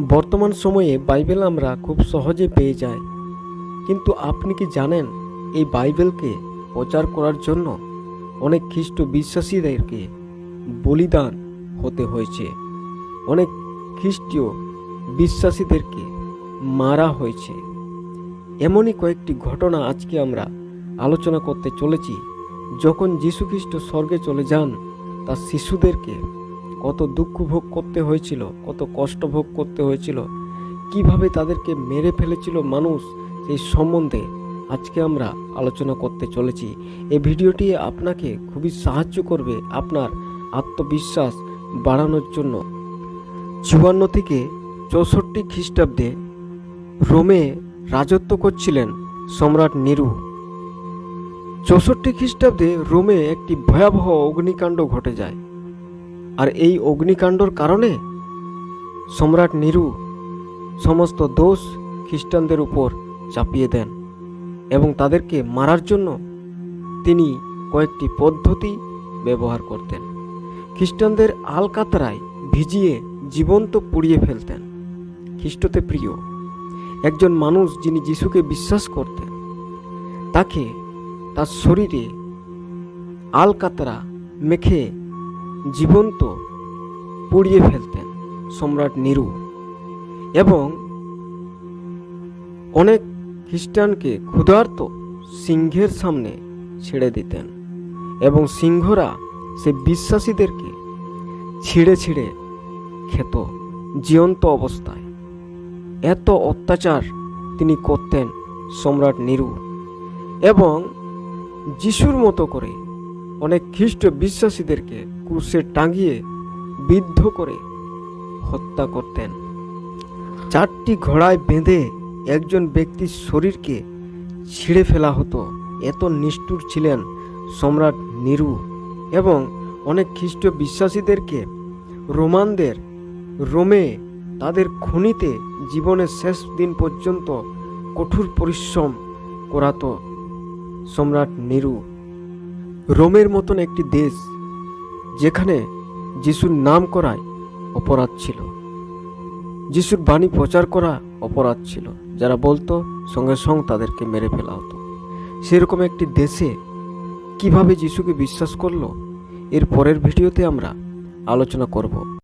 বর্তমান সময়ে বাইবেল আমরা খুব সহজে পেয়ে যাই। কিন্তু আপনি কি জানেন এই বাইবেলকে প্রচার করার জন্য অনেক খ্রিস্ট বিশ্বাসীদেরকে বলিদান হতে হয়েছে। অনেক খ্রিস্টীয় বিশ্বাসীদেরকে মারা হয়েছে। এমনই কয়েকটি ঘটনা আজকে আমরা আলোচনা করতে চলেছি। যখন যীশুখ্রিস্ট স্বর্গে চলে যান, তার শিশুদেরকে কত দুঃখ ভোগ করতে হয়েছিল, কত কষ্ট ভোগ করতে হয়েছিল, কীভাবে তাদেরকে মেরে ফেলেছিল মানুষ সেই সম্বন্ধে আজকে আমরা আলোচনা করতে চলেছি। এই ভিডিওটি আপনাকে খুবই সাহায্য করবে আপনার আত্মবিশ্বাস বাড়ানোর জন্য। চুয়ান্ন থেকে চৌষট্টি খ্রিস্টাব্দে রোমে রাজত্ব করছিলেন সম্রাট নেরু। চৌষট্টি খ্রিস্টাব্দে রোমে একটি ভয়াবহ অগ্নিকাণ্ড ঘটে যায়। আর এই অগ্নিকাণ্ডর কারণে সম্রাট নেরু সমস্ত দোষ খ্রিস্টানদের উপর চাপিয়ে দেন এবং তাদেরকে মারার জন্য তিনি কয়েকটি পদ্ধতি ব্যবহার করতেন। খ্রিস্টানদের আলকাতরায় ভিজিয়ে জীবন্ত পুড়িয়ে ফেলতেন। খ্রিস্টতে প্রিয় একজন মানুষ যিনি যিশুকে বিশ্বাস করতেন, তাকে তার শরীরে আলকাতরা মেখে জীবন্ত পুড়িয়ে ফেলতেন সম্রাট নিরু। এবং অনেক খ্রিস্টানকে ক্ষুধার্ত সিংহের সামনে ছেড়ে দিতেন এবং সিংহরা সে বিশ্বাসীদেরকে ছিঁড়ে ছিঁড়ে খেত জীবন্ত অবস্থায়। এত অত্যাচার তিনি করতেন সম্রাট নিরু এবং যিশুর মতো করে অনেক খ্রিস্ট বিশ্বাসীদেরকে ক্রুশে টাঙিয়ে বিদ্ধ করে হত্যা করতেন। চারটি ঘোড়ায় বেঁধে একজন ব্যক্তির শরীরকে ছিঁড়ে ফেলা হতো। এত নিষ্ঠুর ছিলেন সম্রাট নিরু এবং অনেক খ্রিস্ট বিশ্বাসীদেরকে রোমানদের রোমে তাদের খনিতে জীবনের শেষ দিন পর্যন্ত কঠোর পরিশ্রম করাতো সম্রাট নিরু। রোমের মতন একটি দেশ যেখানে যিশুর নাম করায় অপরাধ ছিল। যিশুর বাণী প্রচার করা অপরাধ ছিল, যারা বলতো সঙ্গে সঙ্গে তাদেরকে মেরে ফেলা হতো। সেরকম একটি দেশে কীভাবে যিশুকে বিশ্বাস করল, এর পরের ভিডিওতে আমরা আলোচনা করব।